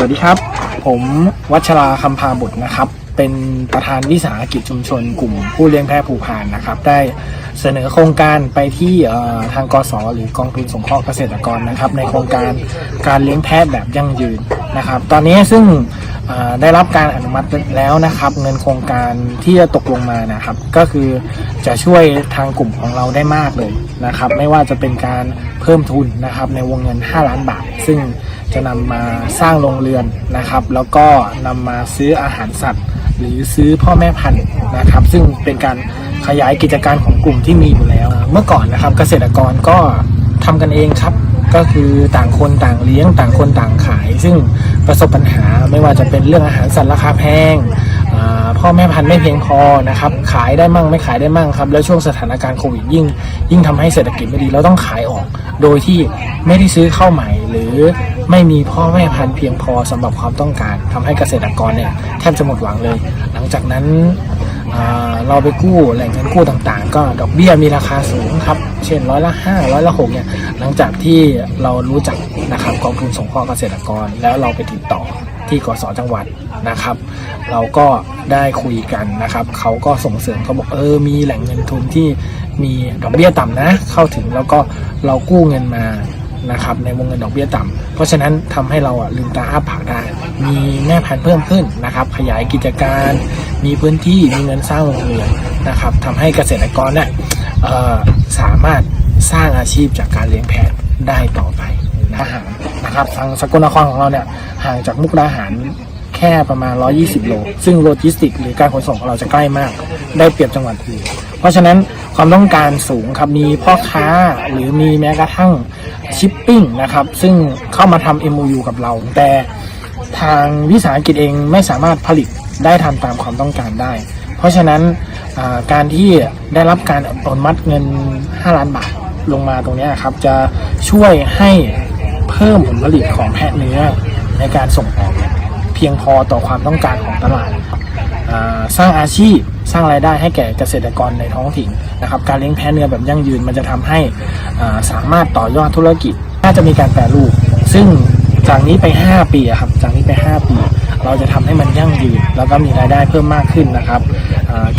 สวัสดีครับ ผมวัชราคำพาบุตรนะครับ เป็นประธานวิสาหกิจชุมชน กลุ่มผู้เลี้ยงแพะผูกพานนะครับ ได้เสนอโครงการไปที่ทางกสหรือกองทุนสงเคราะห์เกษตรกรนะครับ ในโครงการการเลี้ยงแพะแบบยั่งยืนนะครับ ตอนนี้ซึ่งได้รับการอนุมัติแล้วนะครับ เงินโครงการที่จะตกลงมานะครับ ก็คือจะช่วยทางกลุ่มของเราได้มากเลยนะครับ ไม่ว่าจะเป็นการเพิ่มทุนนะครับ ในวงเงิน 5 ล้านบาท ซึ่ง จะนำมาสร้างโรงเรือนนะครับ แล้วก็นำมาซื้ออาหารสัตว์ หรือซื้อพ่อแม่พันธุ์นะครับ ซึ่งเป็นการขยายกิจการของกลุ่มที่มีอยู่แล้ว เมื่อก่อนนะครับเกษตรกรก็ทำกันเองครับ ก็คือต่างคนต่างเลี้ยงต่างคนต่างขาย ซึ่งประสบปัญหาไม่ว่าจะเป็นเรื่องอาหารสัตว์ราคาแพงพ่อแม่พันธุ์ไม่เพียงพอนะครับขายได้มั่งไม่ขายได้มั่งครับ แล้วช่วงสถานการณ์โควิดยิ่ง ยิ่งทำให้เศรษฐกิจไม่ดีเราต้องขายออก โดยที่ไม่ได้ซื้อเข้าใหม่ หรือไม่มีพ่อแม่พันธุ์เพียงพอสำหรับความต้องการทำให้เกษตรกรเนี่ยแทบจะหมดหวังเลย หลังจากนั้น เราไปกู้แหล่งเงินกู้ต่างๆ ก็ดอกเบี้ยมีราคาสูงครับ เช่นร้อยละห้าร้อยละหกเนี่ยหลังจากที่เรารู้จักนะครับกองทุนสงเคราะห์เกษตรกร แล้วเราไปติดต่อที่กสจังหวัดนะครับ เราก็ได้คุยกันนะครับเขาก็ส่งเสริมเขาบอกเออมีแหล่งเงินทุนที่มีดอกเบี้ยต่ำนะ เข้าถึงแล้วก็เรากู้เงินมานะครับในวงเงินดอกเบี้ยต่ำเพราะฉะนั้นทำให้เราอะลืมตาอ้าปากได้ มีแม่พันธุ์เพิ่มขึ้นนะครับ ขยายกิจการ มีพื้นที่มีเงินสร้างโรงเรือนนะครับทำให้เกษตรกรเนี่ยสามารถสร้างอาชีพจากการเลี้ยงแพะได้ต่อไปนะฮะนะครับทางสกลนครของเราเนี่ยห่างจากมุกดาหารแค่ประมาณ 120 โล ซึ่งโลจิสติกหรือการขนส่งของเราจะใกล้มาก ได้เปรียบจังหวัดอื่น เพราะฉะนั้นความต้องการสูงครับ มีพ่อค้าหรือมีแม้กระทั่งชิปปิ้งนะครับ ซึ่งเข้ามาทำ MOU กับเรา แต่ทางวิสาหกิจเองไม่สามารถผลิต ได้ทันตามความต้องการได้ เพราะฉะนั้นการที่ได้รับการอนุมัติเงิน 5 ล้านบาทลงมาตรงนี้ครับ จะช่วยให้เพิ่มผลผลิตของแพะเนื้อในการส่งออกเพียงพอต่อความต้องการของตลาดสร้างอาชีพสร้างรายได้ให้แก่เกษตรกรในท้องถิ่นนะครับ การเลี้ยงแพะเนื้อแบบยั่งยืนมันจะทำให้สามารถต่อยอดธุรกิจ น่าจะมีการแปรรูป ซึ่งจากนี้ไป 5 ปีครับจากนี้ไป 5 ปี เราจะทำให้มันยั่งยืนแล้วก็มีรายได้เพิ่มมากขึ้นนะครับ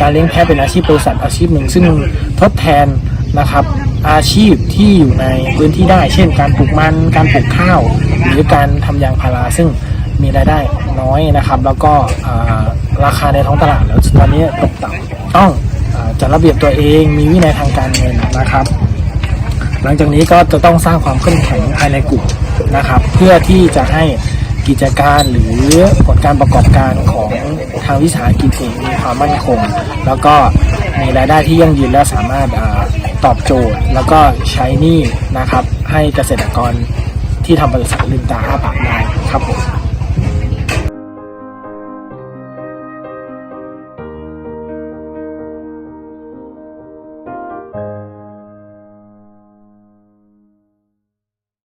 การเลี้ยงแพะเป็นอาชีพบริษัทอาชีพหนึ่ง ซึ่งทดแทนนะครับอาชีพที่อยู่ในพื้นที่ได้ เช่น การปลูกมัน การปลูกข้าว หรือการทำยางพาราซึ่งมีรายได้น้อยนะครับ แล้วก็ราคาในท้องตลาดแล้วตอนนี้ตกต่ำต้องอจัดระเบียบตัวเองมีวินัยทางการเงินนะครับ หลังจากนี้ก็จะต้องสร้างความเข้มแข็งภายในกลุ่มนะครับ เพื่อที่จะให้ กิจการหรือผลการประกอบการของทางวิสาหกิจเองมีความมั่นคง แล้วก็มีรายได้ที่ยั่งยืนและสามารถอตอบโจทย์ แล้วก็ใช้นี่นะครับให้เกษตรกรที่ทำบริษัทลืมตาอ้าปากได้